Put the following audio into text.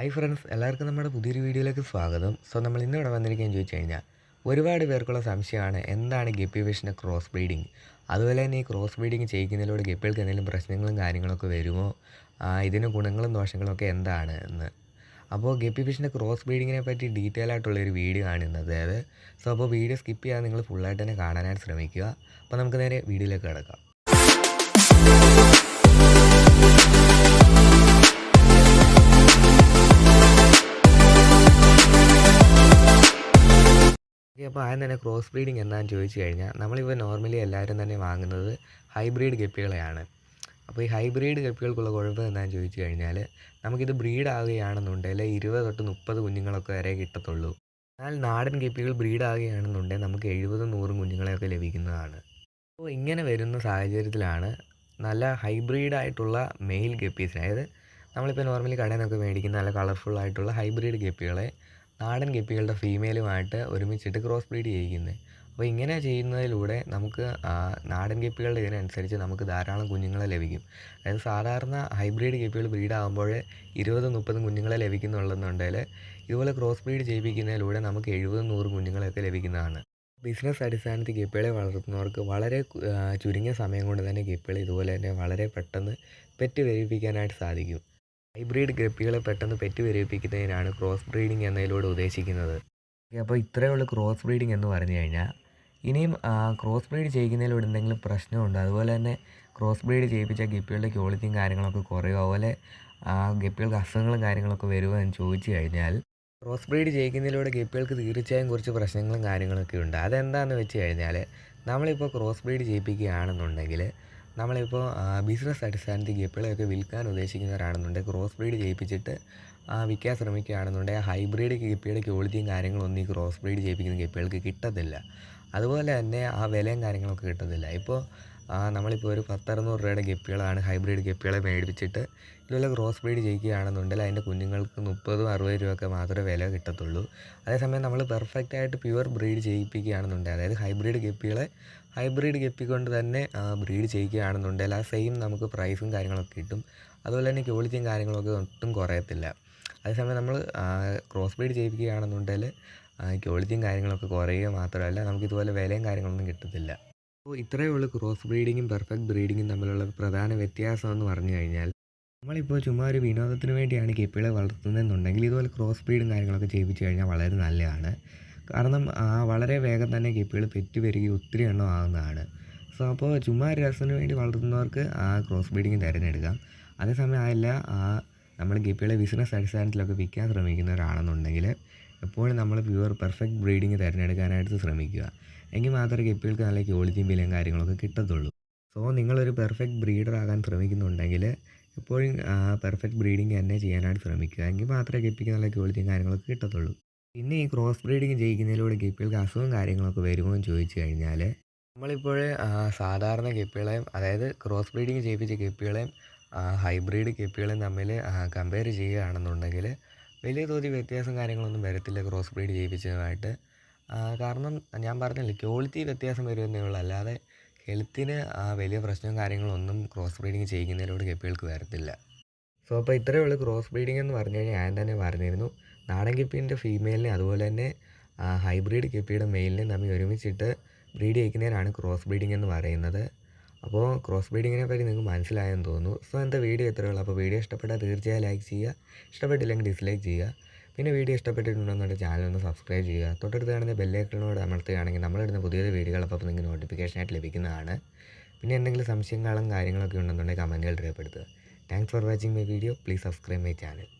Hi friends എല്ലാവർക്കും നമ്മുടെ പുതിയൊരു വീഡിയോയിലേക്ക് സ്വാഗതം. സോ നമ്മൾ ഇന്ന് ഇവിടെ വന്നിരിക്കുകയെന്ന് ചോദിച്ചു കഴിഞ്ഞാൽ ഒരുപാട് പേർക്കുള്ള സംശയമാണ് എന്താണ് ഗപ്പി ഫിഷിന്റെ ക്രോസ് ബ്രീഡിങ് അതുപോലെ തന്നെ ഈ ക്രോസ് ബ്രീഡിങ് ചെയ്യിക്കുന്നതിലൂടെ ഗപ്പികൾക്ക് എന്തെങ്കിലും പ്രശ്നങ്ങളും കാര്യങ്ങളൊക്കെ വരുമോ? ഇതിന് ഗുണങ്ങളും ദോഷങ്ങളും ഒക്കെ എന്താണ് എന്ന്. അപ്പോൾ ഗപ്പി ഫിഷിന്റെ ക്രോസ് ബ്രീഡിങ്ങിനെ പറ്റി ഡീറ്റെയിൽ ആയിട്ടുള്ളൊരു വീഡിയോ ആണ് ഇന്ന് അതായത് സോ അപ്പോൾ വീഡിയോ സ്കിപ്പ് ചെയ്യാതെ നിങ്ങൾ ഫുള്ളായിട്ട് തന്നെ കാണാനായിട്ട് ശ്രമിക്കുക. അപ്പോൾ നമുക്ക് നേരെ വീഡിയോയിലേക്ക് കിടക്കാം. അപ്പോൾ ആദ്യം തന്നെ ക്രോസ് ബ്രീഡിങ് എന്താണെന്ന് ചോദിച്ചു കഴിഞ്ഞാൽ നമ്മളിപ്പോൾ നോർമലി എല്ലാവരും തന്നെ വാങ്ങുന്നത് ഹൈബ്രിഡ് ഗപ്പികളെയാണ്. അപ്പോൾ ഈ ഹൈബ്രിഡ് ഗപ്പികൾക്കുള്ള കുഴപ്പം എന്താണെന്ന് ചോദിച്ചു കഴിഞ്ഞാൽ നമുക്കിത് ബ്രീഡ് ആവുകയാണെന്നുണ്ടെങ്കിൽ ഇരുപത് തൊട്ട് മുപ്പത് കുഞ്ഞുങ്ങളൊക്കെ വരെ കിട്ടത്തുള്ളൂ. എന്നാൽ നാടൻ ഗപ്പികൾ ബ്രീഡ് ആവുകയാണെന്നുണ്ടെങ്കിൽ നമുക്ക് എഴുപതും നൂറും കുഞ്ഞുങ്ങളെയൊക്കെ ലഭിക്കുന്നതാണ്. അപ്പോൾ ഇങ്ങനെ വരുന്ന സാഹചര്യത്തിലാണ് നല്ല ഹൈബ്രിഡ് ആയിട്ടുള്ള മെയിൽ ഗപ്പീസ് അതായത് നമ്മളിപ്പോൾ നോർമലി കടയിൽ നിന്നൊക്കെ മേടിക്കുന്ന നല്ല കളർഫുൾ ആയിട്ടുള്ള ഹൈബ്രിഡ് ഗപ്പികളെ നാടൻ ഗപ്പികളുടെ ഫീമെയിലുമായിട്ട് ഒരുമിച്ചിട്ട് ക്രോസ് ബ്രീഡ് ചെയ്യിക്കുന്നത് അപ്പോൾ ഇങ്ങനെ ചെയ്യുന്നതിലൂടെ നമുക്ക് നാടൻ ഗപ്പികളുടെ ഇതിനനുസരിച്ച് നമുക്ക് ധാരാളം കുഞ്ഞുങ്ങളെ ലഭിക്കും. അതായത് സാധാരണ ഹൈബ്രിഡ് ഗപ്പികൾ ബ്രീഡ് ആകുമ്പോൾ ഇരുപതും മുപ്പതും കുഞ്ഞുങ്ങളെ ലഭിക്കുന്നുള്ളതെന്നുണ്ടെങ്കിൽ ഇതുപോലെ ക്രോസ് ബ്രീഡ് ചെയ്യിപ്പിക്കുന്നതിലൂടെ നമുക്ക് എഴുപതും നൂറും കുഞ്ഞുങ്ങളെയൊക്കെ ലഭിക്കുന്നതാണ്. ബിസിനസ് അടിസ്ഥാനത്തിൽ ഗപ്പികളെ വളർത്തുന്നവർക്ക് വളരെ ചുരുങ്ങിയ സമയം കൊണ്ട് തന്നെ ഗപ്പികളെ ഇതുപോലെ തന്നെ വളരെ പെട്ടെന്ന് പെറ്റ് വേവിപ്പിക്കാനായിട്ട് സാധിക്കും. ഹൈബ്രിഡ് ഗപ്പികളെ പെട്ടെന്ന് പെറ്റ് വിരിയിപ്പിക്കുന്നതിനാണ് ക്രോസ് ബ്രീഡിംഗ് എന്നതിലൂടെ ഉദ്ദേശിക്കുന്നത്. അപ്പോൾ ഇത്രയേ ഉള്ളൂ ക്രോസ് ബ്രീഡിംഗ് എന്ന് പറഞ്ഞു കഴിഞ്ഞാൽ. ഇനിയും ക്രോസ് ബ്രീഡ് ചെയ്യിക്കുന്നതിലൂടെ എന്തെങ്കിലും പ്രശ്നമുണ്ട്? അതുപോലെ തന്നെ ക്രോസ് ബ്രീഡ് ചെയ്യിപ്പിച്ച ഗപ്പികളുടെ ക്വാളിറ്റിയും കാര്യങ്ങളൊക്കെ കുറയും? അതുപോലെ ഗപ്പികൾക്ക് അസുഖങ്ങളും കാര്യങ്ങളൊക്കെ വരുമോ എന്ന് ചോദിച്ചു കഴിഞ്ഞാൽ ക്രോസ് ബ്രീഡ് ചെയ്യിക്കുന്നതിലൂടെ ഗപ്പികൾക്ക് തീർച്ചയായും കുറച്ച് പ്രശ്നങ്ങളും കാര്യങ്ങളൊക്കെ ഉണ്ട്. അതെന്താണെന്ന് വെച്ച് കഴിഞ്ഞാൽ നമ്മളിപ്പോൾ ക്രോസ് ബ്രീഡ് ചെയ്യിപ്പിക്കുകയാണെന്നുണ്ടെങ്കിൽ നമ്മളിപ്പോൾ ബിസിനസ് അടിസ്ഥാനത്തിൽ ഗപ്പികളെയൊക്കെ വിൽക്കാൻ ഉദ്ദേശിക്കുന്നവരാണെന്നുണ്ടെങ്കിൽ ക്രോസ് ബ്രീഡ് ചെയ്യിപ്പിച്ചിട്ട് വിൽക്കാൻ ശ്രമിക്കുകയാണെന്നുണ്ടെങ്കിൽ ഹൈബ്രിഡ് ഗപ്പിയുടെ ക്വാളിറ്റിയും കാര്യങ്ങളൊന്നും ഈ ക്രോസ് ബ്രീഡ് ചെയ്യിപ്പിക്കുന്ന ഗപ്പികൾക്ക് കിട്ടത്തില്ല. അതുപോലെ തന്നെ ആ വിലയും കാര്യങ്ങളൊക്കെ കിട്ടത്തില്ല. ഇപ്പോൾ നമ്മളിപ്പോൾ ഒരു പത്തറുന്നൂറ് രൂപയുടെ ഗപ്പികളാണ് ഹൈബ്രിഡ് ഗപ്പികളെ മേടിപ്പിച്ചിട്ട് ഇതുപോലെ ക്രോസ് ബ്രീഡ് ചെയ്യിക്കുകയാണെന്നുണ്ടെങ്കിൽ അതിന്റെ കുഞ്ഞുങ്ങൾക്ക് മുപ്പതും അറുപത് രൂപയൊക്കെ മാത്രമേ വില കിട്ടത്തുള്ളൂ. അതേസമയം നമ്മൾ പെർഫെക്റ്റ് ആയിട്ട് പ്യുവർ ബ്രീഡ് ചെയ്യിപ്പിക്കുകയാണെന്നുണ്ടെങ്കിൽ അതായത് ഹൈബ്രിഡ് ഗപ്പികളെ ഹൈബ്രിഡ് ഗപ്പി കൊണ്ട് തന്നെ ബ്രീഡ് ചെയ്യിക്കുകയാണെന്നുണ്ടെങ്കിൽ ആ സെയിം നമുക്ക് പ്രൈസും കാര്യങ്ങളൊക്കെ കിട്ടും. അതുപോലെ തന്നെ ക്വാളിറ്റിയും കാര്യങ്ങളൊക്കെ ഒട്ടും കുറയത്തില്ല. അതേസമയം നമ്മൾ ക്രോസ് ബ്രീഡ് ചെയ്യിപ്പിക്കുകയാണെന്നുണ്ടെങ്കിൽ ക്വാളിറ്റിയും കാര്യങ്ങളൊക്കെ കുറയുക മാത്രമല്ല നമുക്ക് ഇതുപോലെ വിലയും കാര്യങ്ങളൊന്നും കിട്ടത്തില്ല. അപ്പോൾ ഇത്രയേ ഉള്ളൂ ക്രോസ് ബ്രീഡിങ്ങും പെർഫെക്റ്റ് ബ്രീഡിങ്ങും തമ്മിലുള്ള പ്രധാന വ്യത്യാസം എന്ന് പറഞ്ഞു കഴിഞ്ഞാൽ നമ്മളിപ്പോൾ ചുമ്മാ ഒരു വിനോദത്തിന് വേണ്ടിയാണ് കെപ്പികളെ വളർത്തുന്നതെന്നുണ്ടെങ്കിൽ ഇതുപോലെ ക്രോസ് ബ്രീഡും കാര്യങ്ങളൊക്കെ ചെയ്യിപ്പിച്ച് കഴിഞ്ഞാൽ വളരെ നല്ലതാണ്. കാരണം വളരെ വേഗം തന്നെ കെപ്പികൾ പെറ്റ് വരികയും ഒത്തിരി എണ്ണം ആകുന്നതാണ് സോ അപ്പോൾ ചുമ്മാ രസത്തിന് വേണ്ടി വളർത്തുന്നവർക്ക് ആ ക്രോസ് ബ്രീഡിങ് തിരഞ്ഞെടുക്കാം. അതേസമയം അതല്ല ആ നമ്മൾ ഗപ്പികളെ ബിസിനസ് അടിസ്ഥാനത്തിലൊക്കെ വിൽക്കാൻ ശ്രമിക്കുന്നവരാണെന്നുണ്ടെങ്കിൽ എപ്പോഴും നമ്മൾ പ്യുവർ പെർഫെക്റ്റ് ബ്രീഡിങ് തിരഞ്ഞെടുക്കാനായിട്ട് ശ്രമിക്കുക. എങ്കിൽ മാത്രമേ ഗപ്പികൾക്ക് നല്ല ക്വാളിറ്റിയും വിലയും കാര്യങ്ങളൊക്കെ കിട്ടത്തുള്ളൂ. സോ നിങ്ങളൊരു പെർഫെക്റ്റ് ബ്രീഡർ ആകാൻ ശ്രമിക്കുന്നുണ്ടെങ്കിൽ എപ്പോഴും പെർഫെക്റ്റ് ബ്രീഡിങ് തന്നെ ചെയ്യാനായിട്ട് ശ്രമിക്കുക. എങ്കിൽ മാത്രമേ ഗപ്പിക്ക് നല്ല ക്വാളിറ്റിയും കാര്യങ്ങളൊക്കെ കിട്ടത്തുള്ളൂ. പിന്നെ ഈ ക്രോസ് ബ്രീഡിങ് ചെയ്യിക്കുന്നതിലൂടെ ഗപ്പികൾക്ക് അസുഖം കാര്യങ്ങളൊക്കെ വരുമോ എന്ന് ചോദിച്ചു കഴിഞ്ഞാൽ നമ്മളിപ്പോൾ സാധാരണ ഗപ്പികളെയും അതായത് ക്രോസ് ബ്രീഡിങ് ചെയ്യിപ്പിച്ച ഗപ്പികളെയും ഹൈബ്രിഡ് ഗപ്പികളെയും തമ്മിൽ കമ്പയർ ചെയ്യുകയാണെന്നുണ്ടെങ്കിൽ വലിയ തോതിൽ വ്യത്യാസം കാര്യങ്ങളൊന്നും വരത്തില്ല. ക്രോസ് ബ്രീഡ് ചെയ്യിപ്പിച്ചതുമായിട്ട് കാരണം ഞാൻ പറഞ്ഞില്ല ക്വാളിറ്റി വ്യത്യാസം വരുമെന്നേ ഉള്ളൂ. അല്ലാതെ ഹെൽത്തിന് വലിയ പ്രശ്നവും കാര്യങ്ങളൊന്നും ക്രോസ് ബ്രീഡിങ് ചെയ്യിക്കുന്നതിലൂടെ കെപ്പികൾക്ക് വരത്തില്ല. സോ അപ്പോൾ ഇത്രയേ ഉള്ളൂ ക്രോസ് ബ്രീഡിംഗ് എന്ന് പറഞ്ഞു കഴിഞ്ഞാൽ ഞാൻ തന്നെ പറഞ്ഞിരുന്നു. നാടൻ ഗപ്പീന്റെ ഫീമെയിലിനെ അതുപോലെ തന്നെ ഹൈബ്രിഡ് കെപ്പിയുടെ മെയിലിനെ തമ്മിൽ ഒരുമിച്ചിട്ട് ബ്രീഡ് ചെയ്യിക്കുന്നതിനാണ് ക്രോസ് ബ്രീഡിംഗ് എന്ന് പറയുന്നത്. അപ്പോൾ ക്രോസ് ബ്രീഡിങ്ങിനെ പറ്റി നിങ്ങൾക്ക് മനസ്സിലായെന്ന് തോന്നുന്നു. സോ എന്താ വീഡിയോ ഇത്രയേ ഉള്ളൂ. അപ്പോൾ വീഡിയോ ഇഷ്ടപ്പെട്ടാൽ തീർച്ചയായും ലൈക്ക് ചെയ്യുക. ഇഷ്ടപ്പെട്ടില്ലെങ്കിൽ ഡിസ്ലൈക്ക് ചെയ്യുക. പിന്നെ വീഡിയോ ഇഷ്ടപ്പെട്ടിട്ടുണ്ടെന്നുണ്ടെങ്കിൽ ചാനൽ ഒന്ന് സബ്സ്ക്രൈബ് ചെയ്യുക. തൊട്ടടുത്ത് കാണുന്ന ബെല്ലൈക്കണോട് അമർത്തുകയാണെങ്കിൽ നമ്മളിടുന്ന പുതിയ വീഡിയോകൾ അപ്പോൾ നിങ്ങൾക്ക് നോട്ടിഫിക്കേഷനായിട്ട് ലഭിക്കുന്നതാണ്. പിന്നെ എന്തെങ്കിലും സംശയങ്ങളും കാര്യങ്ങളൊക്കെ ഉണ്ടെന്നുണ്ടെങ്കിൽ കമന്റുകൾ രേഖപ്പെടുത്തുക. Thanks for watching my video please subscribe my channel